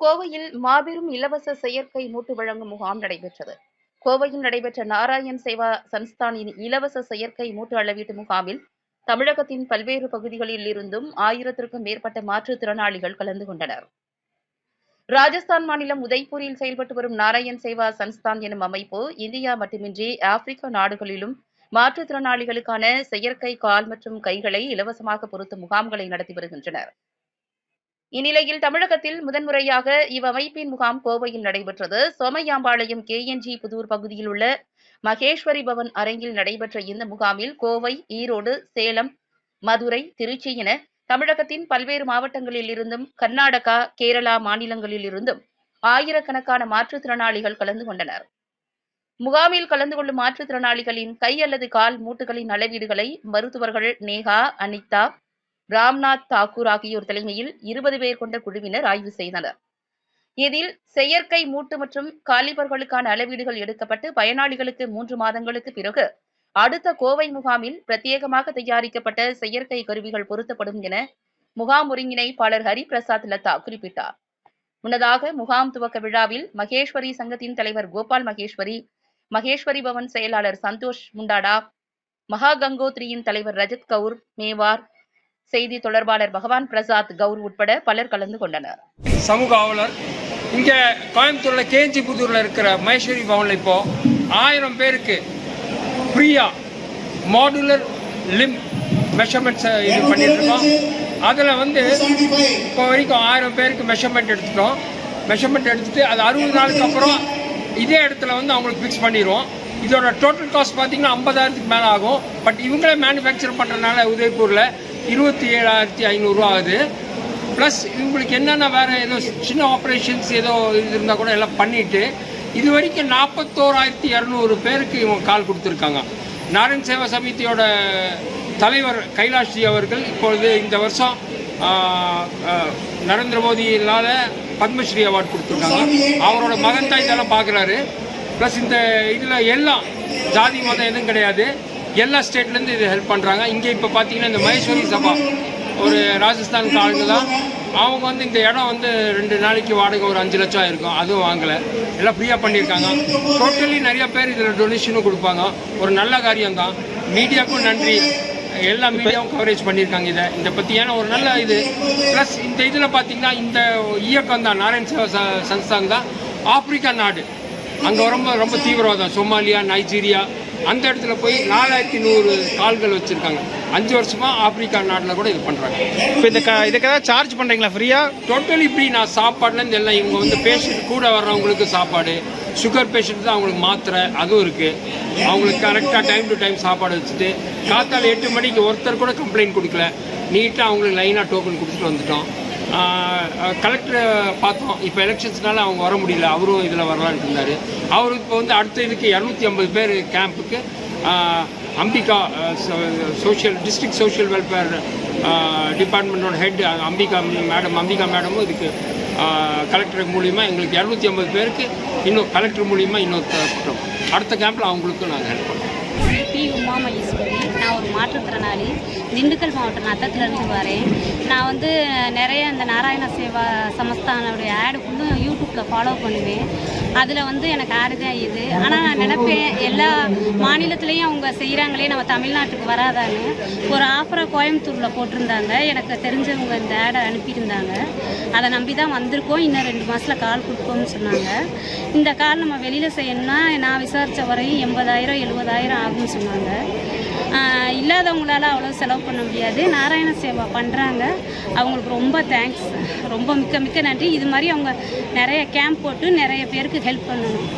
கோவையில் மாபெரும் இலவச செயற்கை மூட்டு வழங்கும் முகாம் நடைபெற்றது. கோவையில் நடைபெற்ற நாராயண் சேவா சன்ஸ்தானின் இலவச செயற்கை மூட்டு அளவீட்டு முகாமில் தமிழகத்தின் பல்வேறு பகுதிகளில் இருந்தும் ஆயிரத்திற்கும் மேற்பட்ட மாற்றுத்திறனாளிகள் கலந்து கொண்டனர். ராஜஸ்தான் மாநிலம் உதய்பூரில் செயல்பட்டு வரும் நாராயண் சேவா சன்ஸ்தான் எனும் அமைப்பு இந்தியா மட்டுமின்றி ஆப்பிரிக்க நாடுகளிலும் மாற்றுத்திறனாளிகளுக்கான செயற்கை கால் மற்றும் கைகளை இலவசமாக பொருத்தும் முகாம்களை நடத்தி வருகின்றனர். இந்நிலையில் தமிழகத்தில் முதன்முறையாக இவ்வமைப்பின் முகாம் கோவையில் நடைபெற்றது. சோமையாம்பாளையம் கேஎன்ஜி புதூர் பகுதியில் உள்ள மகேஸ்வரி பவன் அரங்கில் நடைபெற்ற இந்த முகாமில் கோவை ஈரோடு சேலம் மதுரை திருச்சி என தமிழகத்தின் பல்வேறு மாவட்டங்களில் இருந்தும் கர்நாடகா கேரளா மாநிலங்களில் இருந்தும் ஆயிரக்கணக்கான மாற்றுத்திறனாளிகள் கலந்து கொண்டனர். முகாமில் கலந்து கொள்ளும் மாற்றுத்திறனாளிகளின் கை அல்லது கால் மூட்டுகளின் அளவீடுகளை மருத்துவர்கள் நேகா அனிதா ராம்நாத் தாக்கூர் ஆகியோர் தலைமையில் இருபது பேர் கொண்ட குழுவினர் ஆய்வு செய்தனர். இதில் செயற்கை மூட்டு மற்றும் காலிபர்களுக்கான அளவீடுகள் எடுக்கப்பட்டு பயனாளிகளுக்கு மூன்று மாதங்களுக்கு பிறகு அடுத்த கோவை முகாமில் பிரத்யேகமாக தயாரிக்கப்பட்ட செயற்கை கருவிகள் பொருத்தப்படும் என முகாம் ஒருங்கிணைப்பாளர் ஹரிபிரசாத் லதா குறிப்பிட்டார். முன்னதாக முகாம் துவக்க விழாவில் மகேஸ்வரி சங்கத்தின் தலைவர் கோபால் மகேஸ்வரி மகேஸ்வரி பவன் செயலாளர் சந்தோஷ் முண்டாடா மகா கங்கோத்ரியின் தலைவர் ரஜத் கவுர் மேவார் செய்தி தொடர்பாளர் பகவான் பிரசாத் கவுர் உட்பட பலர் கலந்து கொண்டனர். சமூக ஆவலர் இங்கே கோயம்புத்தூரில் கேஞ்சி புதூர்ல இருக்கிற மகேஸ்வரி பவனில் இப்போ ஆயிரம் பேருக்கு ஃப்ரீயா மாடுலர் லிம் மெஷர்மெண்ட்ஸ் இது பண்ணிட்டு இருக்கோம் அதில் வந்து இப்போ வரைக்கும் ஆயிரம் பேருக்கு மெஷர்மெண்ட் எடுத்துட்டோம். மெஷர்மெண்ட் எடுத்துட்டு அது அறுபது நாளுக்கு அப்புறம் இதே இடத்துல வந்து அவங்களுக்கு ஃபிக்ஸ் பண்ணிடுவோம். இதோட டோட்டல் காஸ்ட் பார்த்தீங்கன்னா ஐம்பதாயிரத்துக்கு மேலே ஆகும். பட் இவங்களே மேனுஃபேக்சர் பண்ணுறதுனால உதய்பூரில் இருபத்தி ஏழாயிரத்தி ஐநூறுரூவா ஆகுது. ப்ளஸ் இவங்களுக்கு என்னென்ன வேறு ஏதோ சின்ன ஆப்ரேஷன்ஸ் ஏதோ இது இருந்தால் கூட எல்லாம் பண்ணிவிட்டு இது வரைக்கும் நாற்பத்தோராயிரத்தி இரநூறு பேருக்கு இவங்க கால் கொடுத்துருக்காங்க. நாராயண் சேவா சமிதியோட தலைவர் கைலாஷ்ஜி அவர்கள் இப்பொழுது இந்த வருஷம் நரேந்திர மோடியினால் பத்மஸ்ரீ அவார்டு கொடுத்துருக்காங்க. அவரோட மகன் தான் இதெல்லாம் பார்க்குறாரு. ப்ளஸ் இந்த இதில் எல்லாம் ஜாதி மதம் எதுவும் கிடையாது. எல்லா ஸ்டேட்லேருந்து இது ஹெல்ப் பண்ணுறாங்க இங்கே இப்போ பார்த்தீங்கன்னா இந்த மகேஸ்வரி சபா ஒரு ராஜஸ்தான் ஆளுங்க தான். அவங்க வந்து இந்த இடம் வந்து ரெண்டு நாளைக்கு வாடகை ஒரு அஞ்சு லட்சம் ஆயிருக்கும். அதுவும் வாங்கலை. எல்லாம் ஃப்ரீயாக பண்ணியிருக்காங்க. டோட்டலி நிறைய பேர் இதில் டொனேஷனும் கொடுப்பாங்க. ஒரு நல்ல காரியம் தான் மீடியாவுக்கும் நன்றி. எல்லா மீடியாவும் கவரேஜ் பண்ணியிருக்காங்க இதை. இதை பற்றி ஏன்னா ஒரு நல்ல இது. ப்ளஸ் இந்த இதில் பார்த்தீங்கன்னா இந்த இயக்கம் தான். நாராயண் சேவா சன்ஸ்தான் தான். ஆப்பிரிக்கா நாடு. அங்கே ரொம்ப ரொம்ப தீவிரவாதம். சோமாலியா நைஜீரியா அந்த இடத்துல போய் நாலாயிரத்தி நூறு கால்கள் வச்சுருக்காங்க. அஞ்சு வருஷமாக ஆப்பிரிக்கா நாட்டில் கூட இது பண்ணுறாங்க இப்போ இந்த இதுக்கு ஏதாவது சார்ஜ் பண்ணுறீங்களா ஃப்ரீயாக டோட்டலி இப்படி நான் சாப்பாடுலேருந்து எல்லாம் இவங்க வந்து பேஷண்ட் கூட வர்றவங்களுக்கு சாப்பாடு சுகர் பேஷண்ட் தான் அவங்களுக்கு மாத்திரை அதுவும் இருக்குது அவங்களுக்கு கரெக்டாக டைம் டு டைம் சாப்பாடு வச்சுட்டு காத்தால எட்டு மணிக்கு ஒருத்தர் கூட கம்ப்ளைண்ட் கொடுக்கல. நீட்டாக அவங்களுக்கு லைனாக டோக்கன் கொடுத்துட்டு வந்துட்டோம். கலெக்டரை பார்த்தோம். இப்போ எலெக்ஷன்ஸ்னால அவங்க வர முடியல. அவரும் இதில் வரலான்னு இருந்தார். அவர் இப்போ வந்து அடுத்த இதுக்கு இரநூத்தி ஐம்பது பேர் கேம்புக்கு Ambika social district social welfare டிபார்ட்மெண்ட்டோட head Ambika madam Ambika மேடமும் இதுக்கு கலெக்டர் மூலிமா எங்களுக்கு இரநூத்தி ஐம்பது பேருக்கு இன்னும் கலெக்டர் மூலிமா இன்னொரு அடுத்த கேம்பில் அவங்களுக்கும் நாங்கள் ஹெல்ப் பண்ணுறோம் நான் ஒரு மாற்றுத்திறனாளி திண்டுக்கல் மாவட்டம் நத்தத்துலேருந்து வரேன். நான் வந்து நிறைய இந்த நாராயண சேவா சமஸ்தானோடைய ஆடு ஃபுல்லும் யூடியூப்பில் ஃபாலோ பண்ணுவேன். அதில் வந்து எனக்கு ஆறு தான் இது. ஆனால் நான் நினப்பேன் எல்லா மாநிலத்துலேயும் அவங்க செய்கிறாங்களே நம்ம தமிழ்நாட்டுக்கு வராதான்னு. ஒரு ஆஃபரை கோயம்புத்தூரில் போட்டிருந்தாங்க. எனக்கு தெரிஞ்சவங்க இந்த ஆடை அனுப்பியிருந்தாங்க. அதை நம்பி தான் வந்திருக்கோம். இன்னும் ரெண்டு மாதத்தில் கால் கொடுப்போம்னு சொன்னாங்க. இந்த கால் நம்ம வெளியில் செய்யணும்னா நான் விசாரித்த வரையும் எண்பதாயிரம் எழுபதாயிரம் ஆகும்னு சொன்னாங்க. இல்லாதவங்களால அவ்வளோ செலவு பண்ண முடியாது. நாராயண சேவா பண்ணுறாங்க அவங்களுக்கு ரொம்ப தேங்க்ஸ் ரொம்ப மிக்க மிக்க நன்றி. இது மாதிரி அவங்க நிறைய கேம்ப் போட்டு நிறைய பேருக்கு ஹெல்ப் பண்ணணும்.